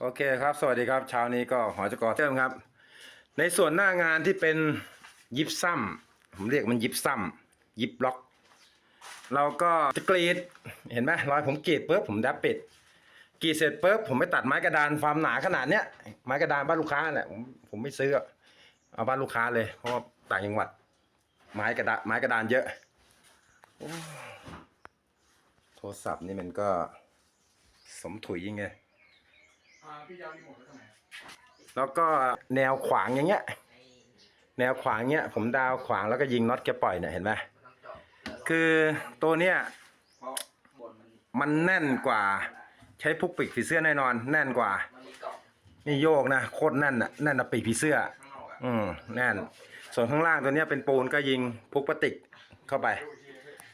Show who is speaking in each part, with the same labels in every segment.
Speaker 1: โอเคครับ สวัสดีครับเช้านี้ก็หอจกรเติมครับ ในส่วนหน้างานที่เป็นยิปซัมผมเรียกมันยิปซัมยิบล็อก เราก็จะกรีดเห็นไหมรอยผมกรีดปุ๊บผมดับปิดกรีดเสร็จปุ๊บผมไปตัดไม้กระดานความหนาขนาดเนี้ยไม้กระดานบ้านลูกค้าแหละผมผมไม่ซื้อเอาบ้านลูกค้าเลยเพราะว่าต่างจังหวัด ไม้กระดาษไม้กระดานเยอะโอโทรศัพท์นี่มันก็สมถุยยังไง
Speaker 2: อ่าพี่ยาวรีโมทไว้ตรงไหน
Speaker 1: แล้วก็แนวขวางอย่างเงี้ย แนวขวางเงี้ย ผมดาวขวางแล้วก็ยิงน็อตแกปล่อยเนี่ยเห็นไหมคือตัวเนี้ย
Speaker 2: เพราะบนมัน
Speaker 1: มันแน่นกว่า ใช้พุกปีกผีเสื้อแน่นอน แน่นกว่า
Speaker 2: มันมีกล่อง
Speaker 1: นี่โยกนะโคตรแน่นอะแน่นอะปีกผีเสื้อ
Speaker 2: ข้างนอกอะ
Speaker 1: อืมแน่น ส่วนข้างล่างตัวเนี้ยเป็นปูนก็ยิงพุกพลาสติกเข้าไป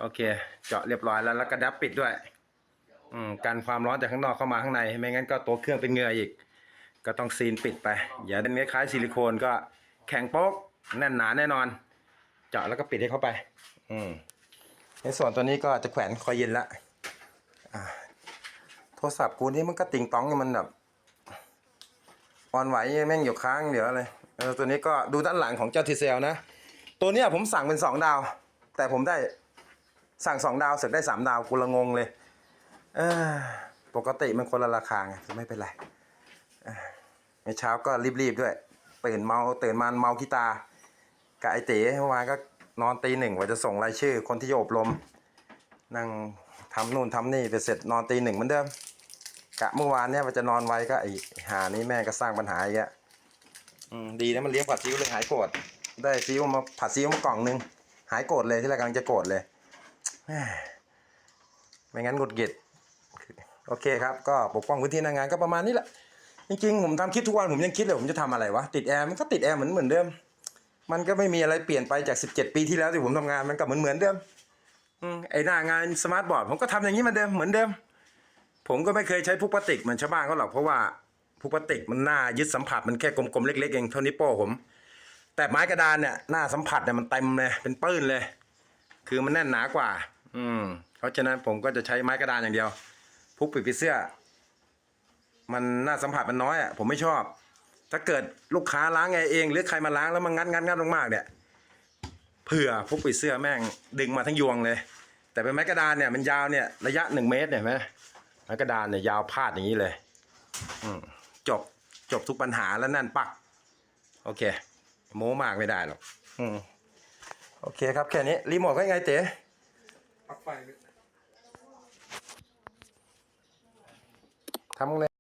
Speaker 1: โอเค เจาะเรียบร้อยแล้วแล้วก็ดับปิดด้วย อืมกันความร้อนจากข้างนอกเข้ามาข้างในไม่งั้นก็ตัวเครื่องเป็นเหงื่ออีก ก็ต้องซีนปิดไป อย่าเป็นคล้ายซิลิโคนก็แข็งโป๊กแน่นหนาแน่นอน เจาะแล้วก็ปิดให้เข้าไป อืมในส่วนตัวนี้ก็จะแขวนคอยเย็นละอ่าโทรศัพท์กูนี่มันก็ติงต้องมันแบบอ่อนไหวแม่งอยู่ค้างเดี๋ยวอะไรเออตัวนี้ก็ดูด้านหลังของเจ้าทีเซลนะ ตัวเนี้ยผมสั่งเป็นสองดาว แต่ผมได้สั่งสองดาวเสร็จได้สามดาวกูละงงเลย ปกติมันคนละราคาไงไม่เป็นไรเออในเช้าก็รีบๆด้วยตื่นเมาตื่นมาเมากีตากับไอเต๋เมื่อวานก็นอนตีหนึ่งว่าจะส่งรายชื่อ คนที่จะอบรมนั่งทำนู่นทำนี่ไปเสร็จนอนตีหนึ่งเหมือนเดิมกะเมื่อวานเนี่ยว่าจะนอนไวก็ไอหานี้แม่ก็สร้างปัญหาอีกอะอืมดีนะมันเลี้ยงผัดซีอิ๊วเลยหายโกรธได้ซีอิ๊วมาผัดซีอิ๊วมากล่องนึงหายโกรธเลยที่แรกกำลังจะโกรธเลยไม่งั้นหงุดหงิด โอเคครับก็ปกป้องพื้นที่หน้างานก็ประมาณนี้แหละจริงๆผมทำคลิปทุกวันผมยังคิดเลยผมจะทำอะไรวะติดแอร์มันก็ติดแอร์เหมือนเหมือนเดิม มันก็ไม่มีอะไรเปลี่ยนไปจาก 17 ปีที่แล้วที่ผมทำงานมันก็เหมือนเหมือนเดิมไอหน้างานสมาร์ทบอร์ดผมก็ทำอย่างนี้มาเดิมเหมือนเดิม ผมก็ไม่เคยใช้พวกพลาสติกเหมือนชาวบ้านเขาหรอกเพราะว่าพวกพลาสติกมันหน้ายึดสัมผัสมันแค่กลมๆเล็กๆเองเท่านี้โป้ผม แต่ไม้กระดานเนี่ยหน้าสัมผัสเนี่ยมันเต็มเลยเป็นปื้นเลย คือมันแน่นหนากว่า อืมเพราะฉะนั้นผมก็จะใช้ไม้กระดานอย่างเดียว พุกปิดผีเสื้อ มันน่าสัมผัสมันน้อยอะผมไม่ชอบ ถ้าเกิดลูกค้าล้างไงเอง หรือใครมาล้างแล้วมันงัดงัดงัดมากๆเนี่ยเผื่อพุกปิดเสื้อแม่งดึงมาทั้งยวงเลย แต่เป็นไม้กระดานเนี่ยมันยาวเนี่ยระยะหนึ่งเมตรเนี่ยไหมไม้กระดานเนี่ยยาวพาดอย่างนี้เลยอืมจบจบทุกปัญหาแล้วนั่นปัก โอเค โม้มากไม่ได้หรอกอืมโอเคครับแค่นี้ รีโมทก็ยังไงเต๋
Speaker 2: ปักไฟ
Speaker 1: ทำไง